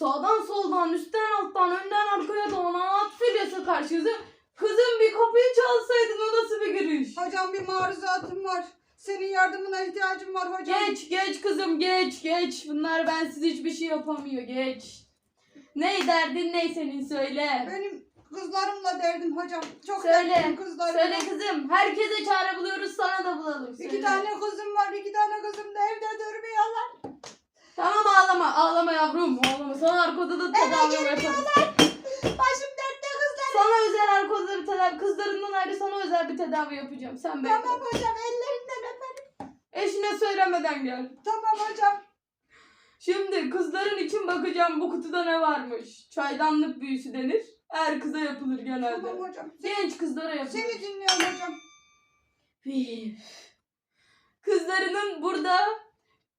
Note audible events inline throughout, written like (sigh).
Sağdan soldan, üstten alttan, önden arkaya donat filyası karşınıza. Kızım bir kapıyı çalsaydın o nasıl bir giriş? Hocam bir maruzatım var. Senin yardımına ihtiyacım var hocam. Geç geç kızım geç geç. Bunlar bensiz hiçbir şey yapamıyor geç. Ne derdin ne senin söyle. Benim kızlarımla derdim hocam. Çok Söyle, derdim kızlarımla. Söyle kızım. Herkese çare buluyoruz sana da bulalım. Söyle. İki tane kızım var. iki tane kızım da evde durmuyorlar. Tamam ağlama ağlama yavrum ağlama. Sana arka odada tedavi yapalım. Başım dertte kızlar. Sana özel arka odada bir tedavi. Kızlarından ayrı sana özel bir tedavi yapacağım. Sen bekle. Tamam hocam ellerinden öperim. Eşine söylemeden gel. Tamam hocam. Şimdi kızların için bakacağım bu kutuda ne varmış. Çaydanlık büyüsü denir. Her kıza yapılır genelde. Tamam hocam. Genç kızlara yapılır. Seni dinliyorum hocam. Kızlarının burada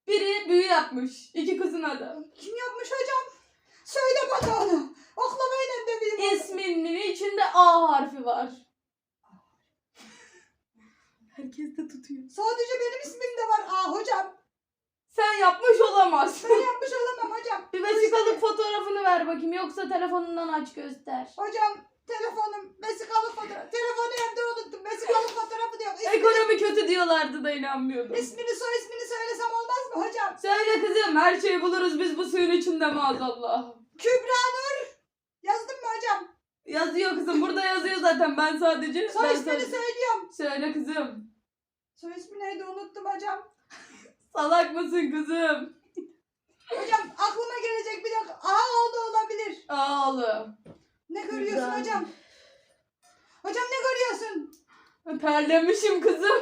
biri büyü yapmış. İki kızın adı. Kim yapmış hocam? Söyle bana onu. Oklamayla döveyim onu. İsminin içinde A harfi var. Herkes de tutuyor. Sadece benim ismim de var. Aa hocam. Sen yapmış olamazsın. Ben yapmış olamam hocam. Bir vesikalık fotoğrafını ver bakayım. Yoksa telefonundan aç göster. Hocam telefonum vesikalık fotoğrafı. Telefonu evde unuttum. Vesikalık fotoğrafı diyor. İsmini, Ekonomi kötü diyorlardı da inanmıyordum. ismini soy ismini söylesem olmaz mı hocam? Söyle kızım her şeyi buluruz biz bu suyun içinde maazallah. Kübra Nur. Yazdın mı hocam? Yazıyor kızım burada yazıyor zaten ben sadece. Soy ben ismini sadece- söylüyorum. Söyle kızım. Soy ismi neydi unuttum hocam. Salak mısın kızım? Hocam aklıma gelecek bir dakika. Aa oldu olabilir. Ağlı. Ne görüyorsun Kübra. hocam? Hocam ne görüyorsun? Terlemişim kızım.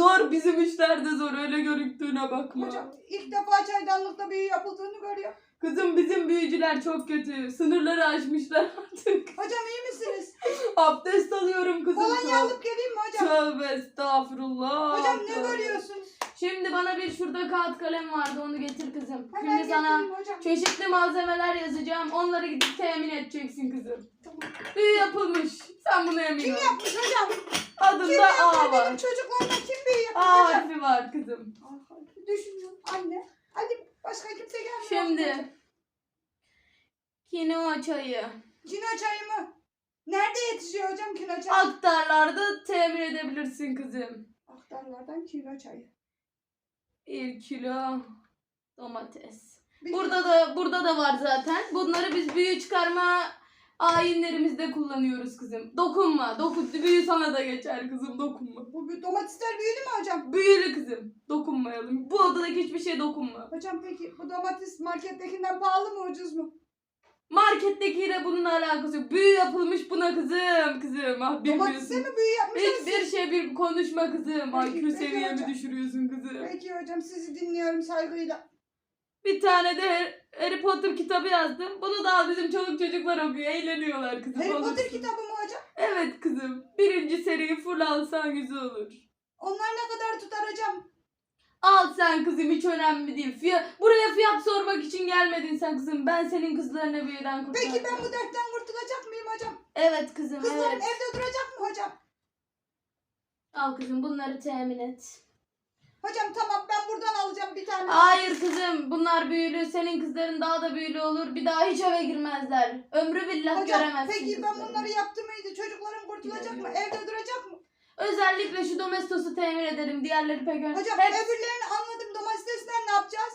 Zor bizim işler de zor öyle görüktüğüne bakma. Hocam ilk defa çaydanlıkta büyü yapıldığını görüyor. Kızım bizim büyücüler çok kötü. Sınırları aşmışlar (laughs) artık. Hocam iyi misiniz? Abdest alıyorum kızım. Kolonya Tövbe- alıp geleyim mi hocam? Tövbe estağfurullah. Hocam ne Tövbe. görüyorsunuz? Şimdi bana bir şurada kağıt kalem vardı onu getir kızım. Hemen Şimdi sana getireyim hocam. çeşitli malzemeler yazacağım. Onları gidip temin edeceksin kızım. Büyü yapılmış. Sen buna emin Kim ol. yapmış hocam? Kim Adında A benim var. çocuklarıma kim büyü yapmış A hocam? harfi var kızım. Ah, Düşünüyorum anne. Hadi başka kimse gelmiyor. Şimdi kinoa çayı. Kino çayı mı? Nerede yetişiyor hocam kino çayı? Aktarlarda temin edebilirsin kızım. Aktarlardan kino çayı. Bir kilo domates. Bir Burada da burada da var zaten. Bunları biz büyü çıkarma ayinlerimizde kullanıyoruz kızım. Dokunma. Dokun. Büyü sana da geçer kızım. Dokunma. Bu bir domatesler büyülü mü hocam? Büyülü kızım. Dokunmayalım. Bu odadaki hiçbir şeye dokunma. Hocam peki bu domates markettekinden pahalı mı ucuz mu? Markettekiyle bunun alakası yok. Büyü yapılmış buna kızım. Kızım ah Domatese bilmiyorsun. mi büyü yapmışsınız? Hiçbir şey bir konuşma kızım. Peki, IQ peki seviyemi hocam. düşürüyorsun kızım. Peki hocam sizi dinliyorum saygıyla. Bir tane de Harry Potter kitabı yazdım. Bunu da al bizim çoluk çocuklar okuyor. Eğleniyorlar kızım. Harry Potter kitabı mı hocam? Evet kızım. Birinci seriyi full alsan güzel olur. Onlar ne kadar tutar hocam? Al sen kızım hiç önemli değil. Fiyat, buraya fiyat sormak için gelmedin sen kızım. Ben senin kızlarına büyüden kurtaracağım. Peki ben bu dertten kurtulacak mıyım hocam? Evet kızım Kızlarım evet. evde duracak mı hocam? Al kızım bunları temin et. Hocam tamam ben buradan alacağım bir tane. Hayır kızım bunlar büyülü. Senin kızların daha da büyülü olur. Bir daha hiç eve girmezler. Ömrü billah Hocam göremezsin peki ben kızlarını. bunları yaptım mıydı? Çocuklarım kurtulacak mı? Evde duracak mı? Özellikle şu domestos'u temin ederim. Diğerleri pek önemli. Hocam Hep- öbürlerini anladım. Domatesler ne yapacağız?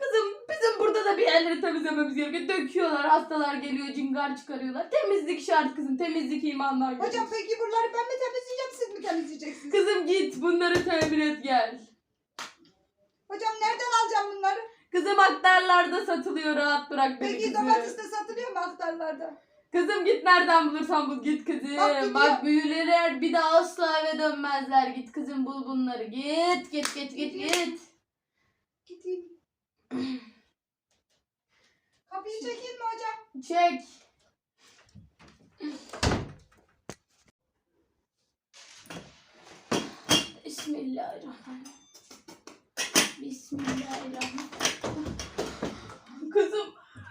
Kızım bizim burada da bir yerleri temizlememiz gerekiyor. Döküyorlar, hastalar geliyor, cingar çıkarıyorlar. Temizlik şart kızım. Temizlik imandan gelir. Hocam peki buraları ben mi temizleyeceğim siz mi temizleyeceksiniz? Kızım git bunları temin et gel. Hocam nereden alacağım bunları? Kızım aktarlarda satılıyor rahat bırak beni Peki kızım. domates de satılıyor mu aktarlarda? Kızım git nereden bulursan bul git kızım. Bak Bak, büyüler bir daha asla eve dönmezler. Git kızım bul bunları. Git git git git git. Gideyim. Kapıyı çekeyim mi hocam? Çek. Bismillahirrahmanirrahim. Bismillahirrahmanirrahim. Kızım,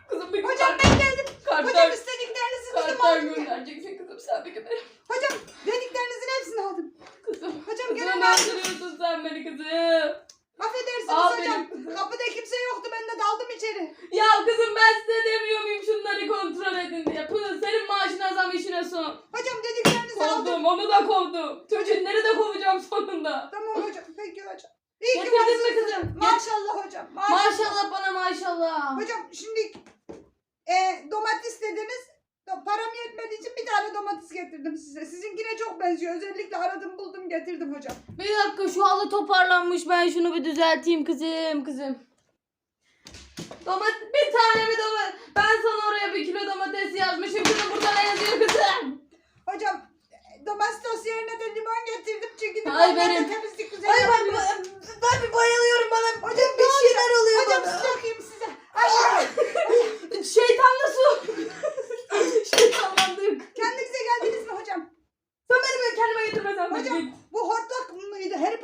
kızım bir Hocam ben geldim. Hocam kartlar, istediklerinizi dedim kartlar aldım. göndereceksin kızım sen bir gidelim. Hocam dediklerinizin hepsini aldım. Kızım, Hocam kızım gene ne ne yapıyorsun sen beni kızım? Affedersiniz Aferin hocam. kızım. Kapıda kimse yoktu ben de daldım içeri. Ya kızım ben size demiyor muyum şunları kontrol edin diye. Pınır senin maaşına zam işine son. Hocam dediklerinizi aldım. Kovdum onu da kovdum. Türkçünleri de kovacağım sonunda. Tamam hocam peki hocam. İyi ki Getirdin mi varsınız. kızım? Maşallah hocam. Maşallah. Maşallah bana maşallah. Hocam şimdi e, domates dediniz. Do- Param yetmediği için bir tane domates getirdim size. Sizinkine çok benziyor. Özellikle aradım buldum getirdim hocam. Bir dakika şu halı toparlanmış ben şunu bir düzelteyim kızım kızım. Domates bir tane bir domates. Ben sana oraya bir kilo domates yazmışım. Kızım burada ne yazıyor kızım? Hocam e, domates yerine de limon getirdim çünkü Ay, limonla benim- da temizlik güzel. Ay ben, ben, bir bayılıyorum bana. Hocam bir şeyler oluyor Hocam bana. su dökeyim size. Ay, Şeytanlı su. Şeytanlandık. kendinize geldiniz mi hocam? Sen benim kendime getirmesen de Hocam, git. Bu hortlak mıydı? Harry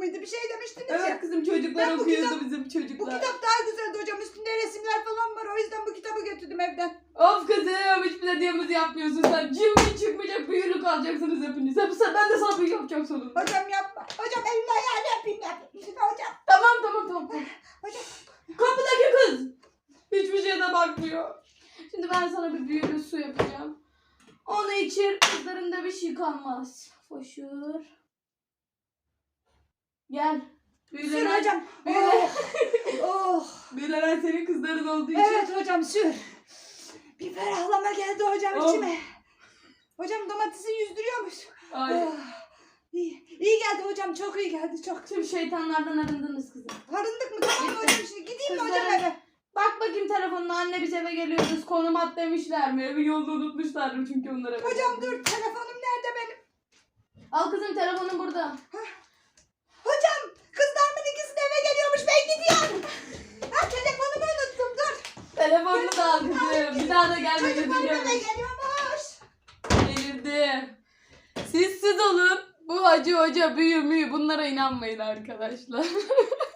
Mıydı? Bir şey demiştiniz ya. Evet kızım çocuklar Ben bu okuyordu kitap- bizim Bu çocuklar. kitap daha güzeldi hocam. Üstünde resimler falan var. O yüzden bu kitabı götürdüm evden. Of kızım hiçbir dediğimizi yapmıyorsun sen. Cimri çıkmayacak büyülü kalacaksınız hepiniz. Hep sen, ben de sana büyü yapacağım sonunda. Hocam yapma. Hocam elini ayağını öpeyim yapayım. Hocam. Tamam tamam tamam. Hocam. Kapıdaki kız. Hiçbir şeye de bakmıyor. Şimdi ben sana bir büyülü su yapacağım. Onu içir. Kızlarında bir şey kalmaz. Foşur. Gel. Sür Büyülenen, hocam. Büyüle- Oh. oh. büyülenen senin kızların olduğu için. Evet hocam sür. Bir ferahlama geldi hocam Oh. içime. Hocam domatesi yüzdürüyormuş. Ay. Oh. İyi. İyi geldi hocam. Çok iyi geldi. Çok. Tüm şeytanlardan arındınız kızım. Arındık mı? Tamam mı hocam şimdi gideyim mi hocam eve? Bak bakayım telefonuna anne biz eve geliyoruz. Konum at demişler mi? Evin yolunu unutmuşlardır çünkü onlara. Hocam dur telefonum nerede benim? Al kızım telefonun burada. Hocam Telefonunu da al kızım. Bir daha da gelme görmesin. geliyormuş. Delirdi. Siz siz olun. Bu hacı hoca büyü müyü bunlara inanmayın arkadaşlar. (laughs)